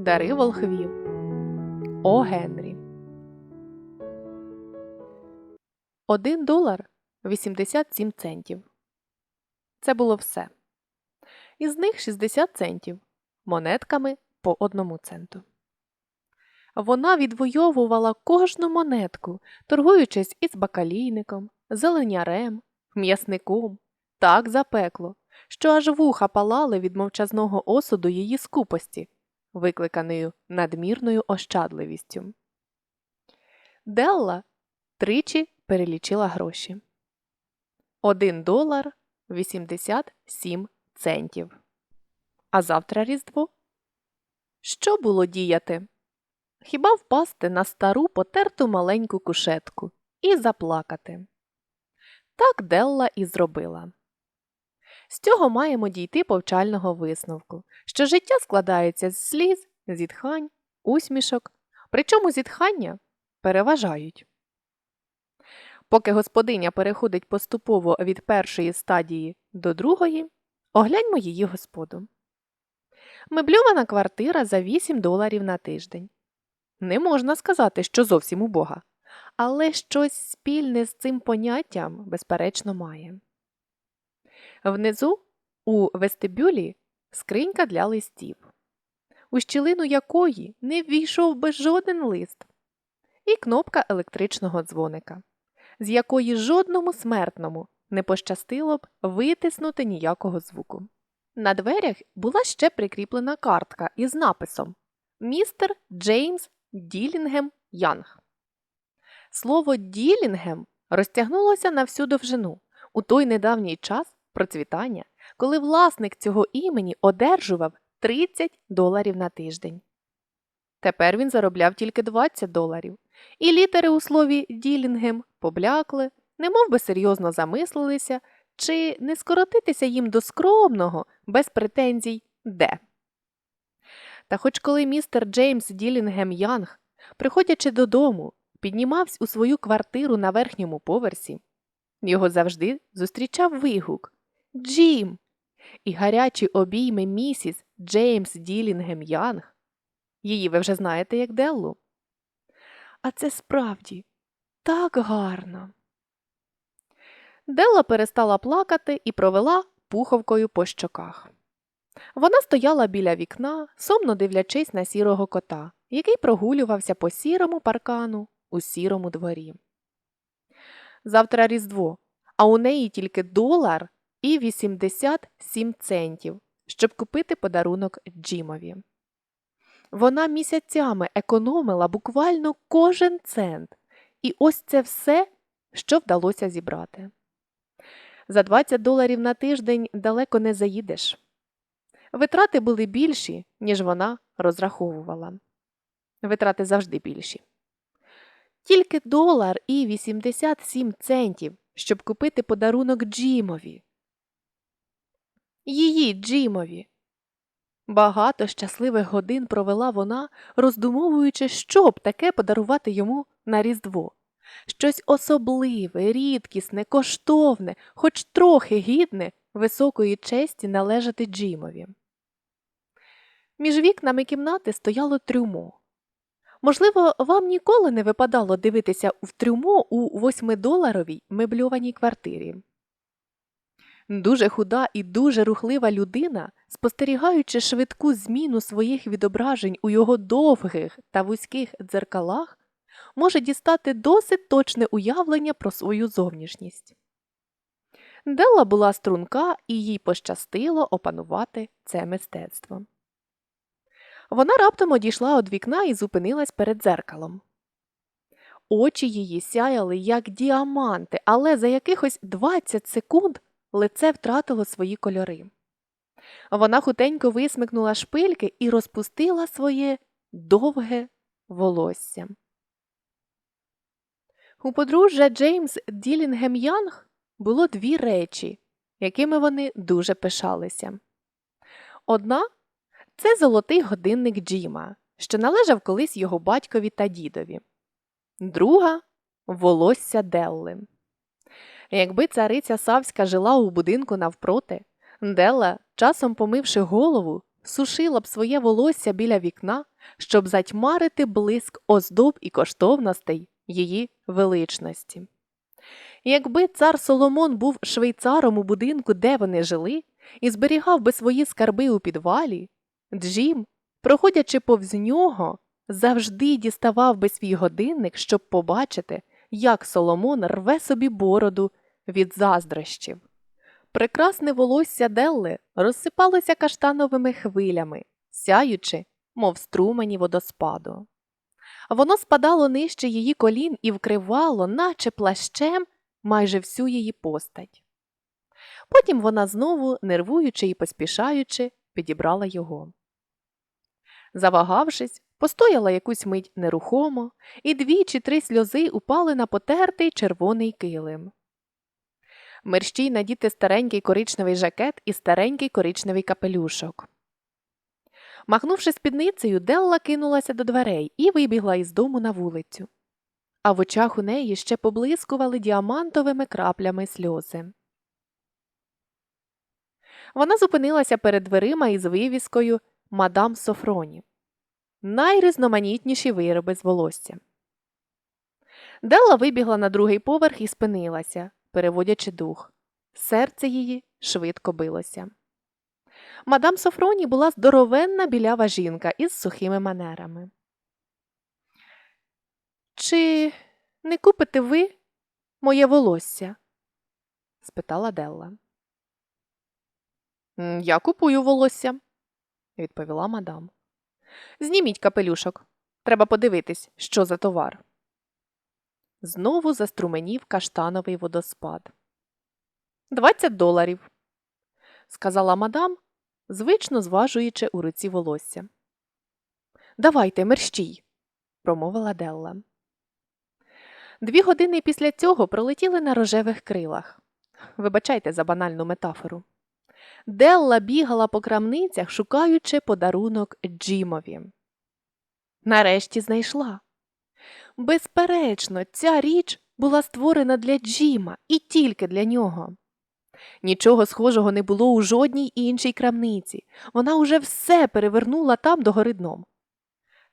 Дари волхвів. О Генрі. Один долар 87 центів. Це було все. Із них 60 центів монетками по одному центу. Вона відвоювала кожну монетку, торгуючись із бакалійником, зеленярем, м'ясником, так запекло, що аж вуха палали від мовчазного осуду її скупості, викликаною надмірною ощадливістю. Делла тричі перелічила гроші. Один долар 87 центів. А завтра Різдво? Що було діяти? Хіба впасти на стару потерту маленьку кушетку і заплакати? Так Делла і зробила. З цього маємо дійти повчального висновку, що життя складається з сліз, зітхань, усмішок, причому зітхання переважають. Поки господиня переходить поступово від першої стадії до другої, огляньмо її господу. Мебльована квартира за 8 доларів на тиждень. Не можна сказати, що зовсім убога, але щось спільне з цим поняттям, безперечно, має. Внизу, у вестибюлі, скринька для листів, у щілину якої не ввійшов би жоден лист, і кнопка електричного дзвоника, з якої жодному смертному не пощастило б витиснути ніякого звуку. На дверях була ще прикріплена картка із написом Містер Джеймс Ділінгем Янг. Слово Ділінгем розтягнулося на всю довжину у той недавній час процвітання, коли власник цього імені одержував 30 доларів на тиждень. Тепер він заробляв тільки 20 доларів, і літери у слові Ділінгем поблякли, немов би серйозно замислилися, чи не скоротитися їм до скромного, без претензій де. Та хоч коли містер Джеймс Ділінгем Янг, приходячи додому, піднімався у свою квартиру на верхньому поверсі, його завжди зустрічав вигук Джим! І гарячі обійми місіс Джеймс Ділінгем Янг. Її ви вже знаєте як Деллу. А це справді так гарно. Делла перестала плакати і провела пуховкою по щоках. Вона стояла біля вікна, сумно дивлячись на сірого кота, який прогулювався по сірому паркану у сірому дворі. Завтра Різдво, а у неї тільки долар і 87 центів, щоб купити подарунок Джимові. Вона місяцями економила буквально кожен цент, і ось це все, що вдалося зібрати. За 20 доларів на тиждень далеко не заїдеш. Витрати були більші, ніж вона розраховувала. Витрати завжди більші. Тільки долар і 87 центів, щоб купити подарунок Джимові. Її Джимові. Багато щасливих годин провела вона, роздумовуючи, що б таке подарувати йому на Різдво. Щось особливе, рідкісне, коштовне, хоч трохи гідне високої честі належати Джимові. Між вікнами кімнати стояло трюмо. Можливо, вам ніколи не випадало дивитися в трюмо у восьмидоларовій мебльованій квартирі. Дуже худа і дуже рухлива людина, спостерігаючи швидку зміну своїх відображень у його довгих та вузьких дзеркалах, може дістати досить точне уявлення про свою зовнішність. Делла була струнка, і їй пощастило опанувати це мистецтво. Вона раптом одійшла від вікна і зупинилась перед дзеркалом. Очі її сяяли, як діаманти, але за якихось 20 секунд лице втратило свої кольори. Вона хутенько висмикнула шпильки і розпустила своє довге волосся. У подружжя Джеймс Ділінгем Янг було дві речі, якими вони дуже пишалися. Одна це золотий годинник Джима, що належав колись його батькові та дідові. Друга волосся Делли. Якби цариця Савська жила у будинку навпроти, Делла, часом помивши голову, сушила б своє волосся біля вікна щоб затьмарити блиск оздоб і коштовностей її величності. Якби цар Соломон був швейцаром у будинку, де вони жили, і зберігав би свої скарби у підвалі, Джим, проходячи повз нього, завжди діставав би свій годинник, щоб побачити, як Соломон рве собі бороду від заздрощів. Прекрасне волосся Делли розсипалося каштановими хвилями, сяючи, мов струмені водоспаду. Воно спадало нижче її колін і вкривало, наче плащем, майже всю її постать. Потім вона знову, нервуючи і поспішаючи, підібрала його. Завагавшись, постояла якусь мить нерухомо, і дві чи три сльози упали на потертий червоний килим. Мерщій надіти старенький коричневий жакет і старенький коричневий капелюшок. Махнувши спідницею, Делла кинулася до дверей і вибігла із дому на вулицю. А в очах у неї ще поблискували діамантовими краплями сльози. Вона зупинилася перед дверима із вивіскою Мадам Софроні. Найрізноманітніші вироби з волосся. Делла вибігла на другий поверх і спинилася, переводячи дух. Серце її швидко билося. Мадам Софроні була здоровенна білява жінка із сухими манерами. Чи не купите ви моє волосся? спитала Делла. Я купую волосся, відповіла мадам. Зніміть капелюшок. Треба подивитись, що за товар. Знову заструменів каштановий водоспад. Двадцять доларів, сказала мадам, звично зважуючи у руці волосся. Давайте, мерщій, промовила Делла. Дві години після цього пролетіли на рожевих крилах. Вибачайте за банальну метафору. Делла бігала по крамницях, шукаючи подарунок Джимові. Нарешті знайшла. Безперечно, ця річ була створена для Джима і тільки для нього. Нічого схожого не було у жодній іншій крамниці. Вона уже все перевернула там догори дном.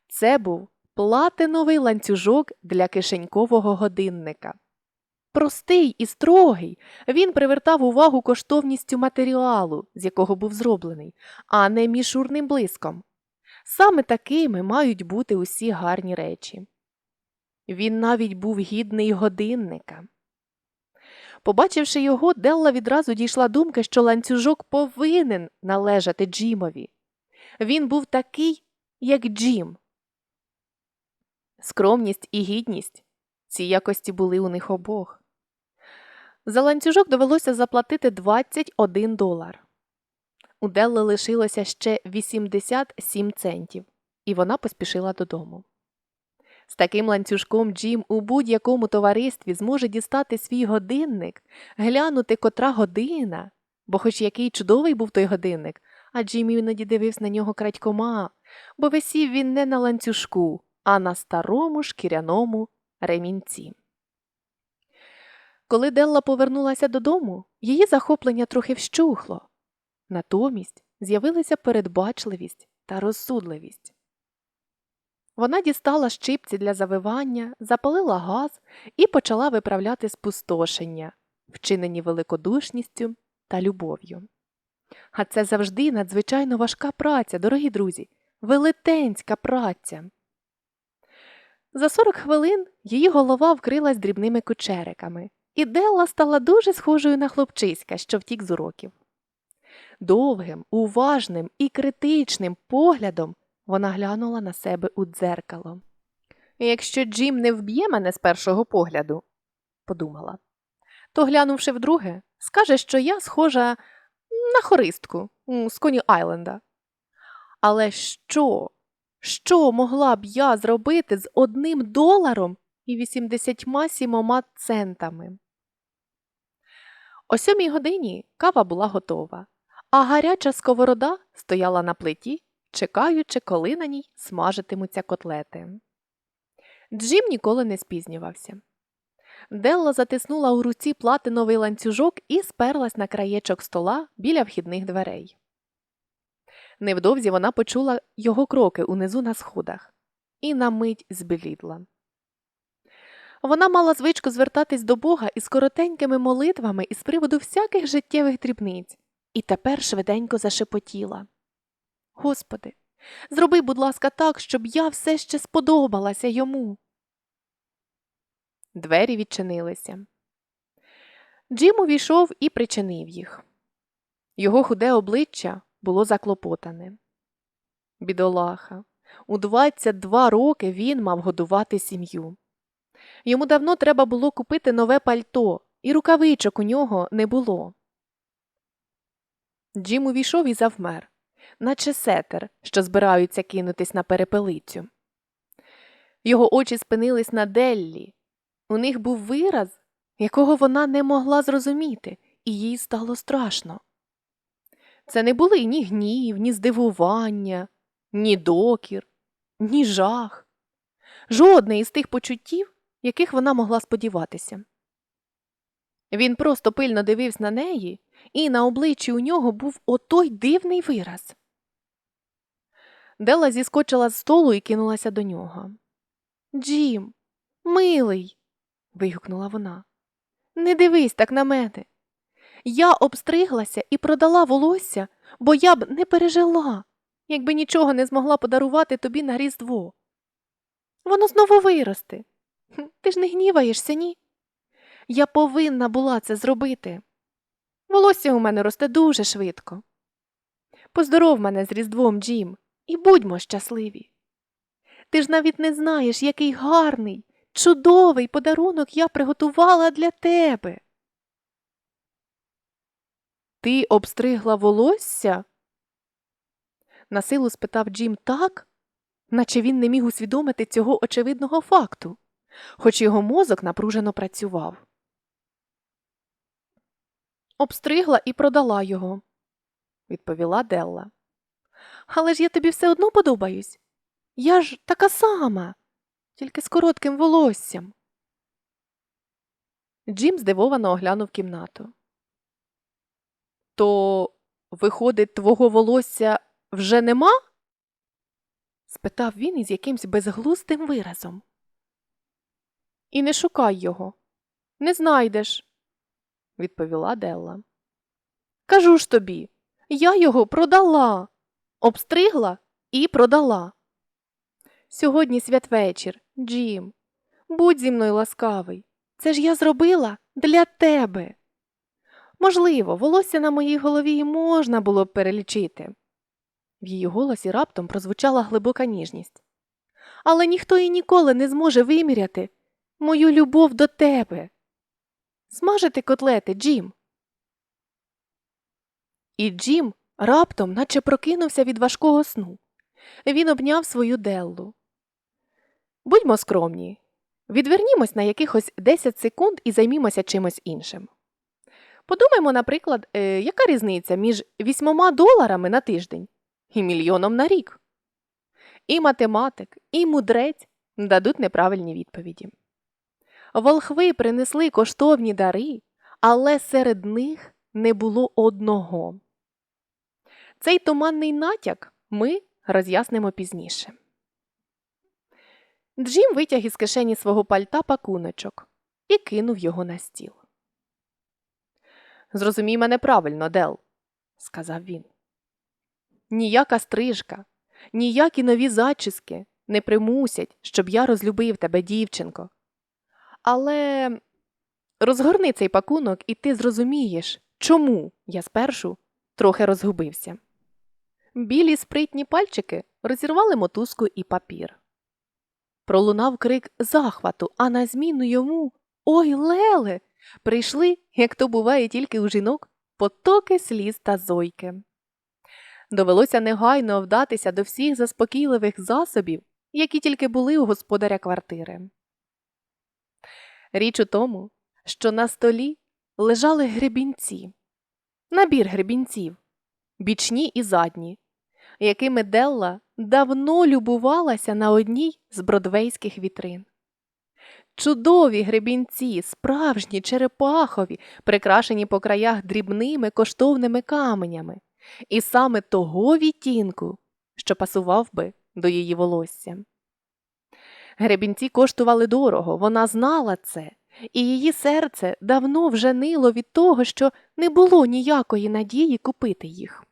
Це був платиновий ланцюжок для кишенькового годинника. Простий і строгий, він привертав увагу коштовністю матеріалу, з якого був зроблений, а не мішурним блиском. Саме такими мають бути усі гарні речі. Він навіть був гідний годинника. Побачивши його, Делла відразу дійшла думка, що ланцюжок повинен належати Джимові. Він був такий, як Джим. Скромність і гідність ці якості були у них обох. За ланцюжок довелося заплатити 21 долар. У Делли лишилося ще 87 центів, і вона поспішила додому. З таким ланцюжком Джим у будь-якому товаристві зможе дістати свій годинник, глянути котра година, бо хоч який чудовий був той годинник, а Джим іноді дивився на нього крадькома, бо висів він не на ланцюжку, а на старому шкіряному ремінці. Коли Делла повернулася додому, її захоплення трохи вщухло. Натомість з'явилися передбачливість та розсудливість. Вона дістала щипці для завивання, запалила газ і почала виправляти спустошення, вчинені великодушністю та любов'ю. А це завжди надзвичайно важка праця, дорогі друзі, велетенська праця. За 40 хвилин її голова вкрилась дрібними кучериками, і Делла стала дуже схожою на хлопчиська, що втік з уроків. Довгим, уважним і критичним поглядом вона глянула на себе у дзеркало. Якщо Джим не вб'є мене з першого погляду, подумала, то, глянувши вдруге, скаже, що я схожа на хористку з коні Айленда. Але що? Що могла б я зробити з одним доларом і 87 центами? О сьомій годині кава була готова, а гаряча сковорода стояла на плиті, чекаючи, коли на ній смажитимуться котлети. Джим ніколи не спізнювався. Делла затиснула у руці платиновий ланцюжок і сперлась на краєчок стола біля вхідних дверей. Невдовзі вона почула його кроки унизу на сходах і на мить зблідла. Вона мала звичку звертатись до Бога із коротенькими молитвами із приводу всяких життєвих дрібниць, і тепер швиденько зашепотіла. Господи, зроби, будь ласка, так, щоб я все ще сподобалася йому. Двері відчинилися. Джим увійшов і причинив їх. Його худе обличчя було заклопотане. Бідолаха, у 22 роки він мав годувати сім'ю. Йому давно треба було купити нове пальто, і рукавичок у нього не було. Джим увійшов і завмер, наче сетер, що збираються кинутись на перепелицю. Його очі спинились на Деллі. У них був вираз, якого вона не могла зрозуміти, і їй стало страшно. Це не були ні гнів, ні здивування, ні докір, ні жах, жодне із тих почуттів, яких вона могла сподіватися. Він просто пильно дивився на неї, і на обличчі у нього був отой дивний вираз. Дела зіскочила з столу і кинулася до нього. Джим, милий. вигукнула вона. Не дивись так на мене. Я обстриглася і продала волосся, бо я б не пережила, якби нічого не змогла подарувати тобі на Різдво. Воно знову виросте. Ти ж не гніваєшся, ні? Я повинна була це зробити. Волосся у мене росте дуже швидко. Поздоров мене з Різдвом, Джим, і будьмо щасливі. Ти ж навіть не знаєш, який гарний, чудовий подарунок я приготувала для тебе. Ти обстригла волосся? Насилу спитав Джим так, наче він не міг усвідомити цього очевидного факту, хоч його мозок напружено працював. Обстригла і продала його, відповіла Делла. Але ж я тобі все одно подобаюсь. Я ж така сама, тільки з коротким волоссям. Джим здивовано оглянув кімнату. То, виходить, твого волосся вже нема? спитав він із якимсь безглуздим виразом. І не шукай його. Не знайдеш, відповіла Делла. Кажу ж тобі, я його продала, обстригла і продала. Сьогодні святвечір, Джим. Будь зі мною ласкавий. Це ж я зробила для тебе. Можливо, волосся на моїй голові і можна було б перелічити. В її голосі раптом прозвучала глибока ніжність. Але ніхто і ніколи не зможе виміряти мою любов до тебе. Смажити котлети, Джим. І Джим раптом, наче прокинувся від важкого сну. Він обняв свою Деллу. Будьмо скромні. Відвернімось на якихось 10 секунд і займімося чимось іншим. Подумаймо, наприклад, е, яка різниця між 8 доларами на тиждень і мільйоном на рік? І математик, і мудрець дадуть неправильні відповіді. Волхви принесли коштовні дари, але серед них не було одного. Цей туманний натяк ми роз'яснимо пізніше. Джим витяг із кишені свого пальта пакуночок і кинув його на стіл. Зрозумій мене правильно, Дел, сказав він. Ніяка стрижка, ніякі нові зачіски не примусять, щоб я розлюбив тебе, дівчинко. Але розгорни цей пакунок, і ти зрозумієш, чому я спершу трохи розгубився. Білі спритні пальчики розірвали мотузку і папір. Пролунав крик захвату, а на зміну йому Ой, Леле! прийшли, як то буває тільки у жінок, потоки сліз та зойки. Довелося негайно вдатися до всіх заспокійливих засобів, які тільки були у господаря квартири. Річ у тому, що на столі лежали гребінці, набір гребінців, бічні і задні, якими Делла давно любувалася на одній з бродвейських вітрин. Чудові гребінці, справжні черепахові, прикрашені по краях дрібними коштовними каменями, і саме того відтінку, що пасував би до її волосся. Гребінці коштували дорого, вона знала це, і її серце давно вже нило від того, що не було ніякої надії купити їх.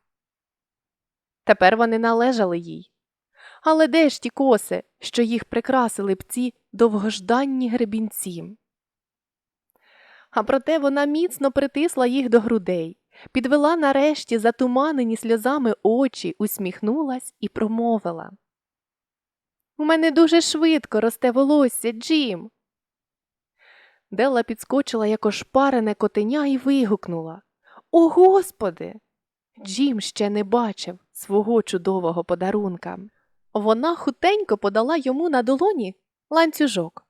Тепер вони належали їй. Але де ж ті коси, що їх прикрасили б ці довгожданні гребінці? А проте вона міцно притисла їх до грудей, підвела нарешті затуманені сльозами очі, усміхнулась і промовила. У мене дуже швидко росте волосся, Джим. Делла підскочила як ошпарене котеня і вигукнула О, Господи! Джим ще не бачив свого чудового подарунка. Вона хутенько подала йому на долоні ланцюжок.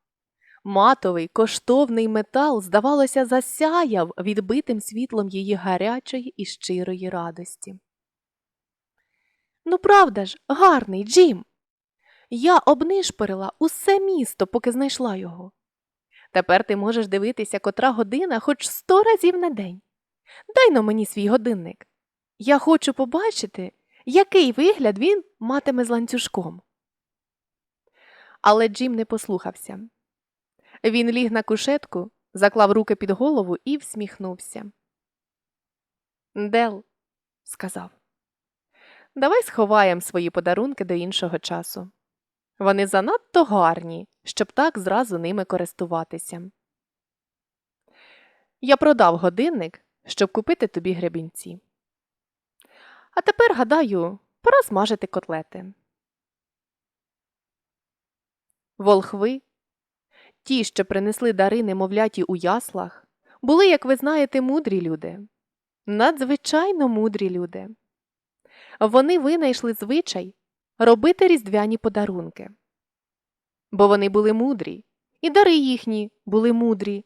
Матовий, коштовний метал, здавалося, засяяв відбитим світлом її гарячої і щирої радості. Ну, правда ж, гарний, Джим. Я обнишпорила усе місто, поки знайшла його. Тепер ти можеш дивитися котра година хоч сто разів на день. Дай но мені свій годинник. Я хочу побачити, який вигляд він матиме з ланцюжком. Але Джим не послухався. Він ліг на кушетку, заклав руки під голову і всміхнувся. Дел, сказав, давай сховаємо свої подарунки до іншого часу. Вони занадто гарні, щоб так зразу ними користуватися. Я продав годинник, щоб купити тобі гребінці. А тепер, гадаю, пора смажити котлети. Волхви, ті, що принесли дари немовляті у яслах, були, як ви знаєте, мудрі люди. Надзвичайно мудрі люди. Вони винайшли звичай робити різдвяні подарунки. Бо вони були мудрі, і дари їхні були мудрі.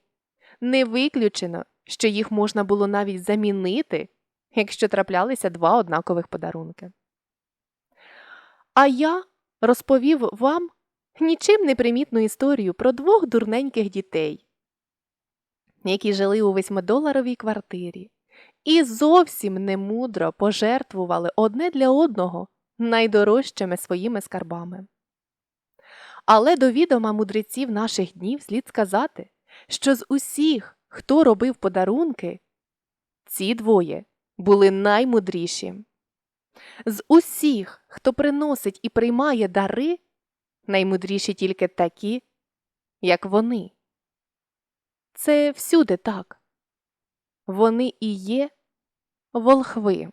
Не виключено, що їх можна було навіть замінити, якщо траплялися два однакових подарунки. А я розповів вам нічим не примітну історію про двох дурненьких дітей, які жили у восьмидоларовій квартирі, і зовсім немудро пожертвували одне для одного найдорожчими своїми скарбами. Але до відома мудреців наших днів слід сказати, що з усіх, хто робив подарунки, ці двоє були наймудріші. З усіх, хто приносить і приймає дари, наймудріші тільки такі, як вони. Це всюди так. Вони і є волхви.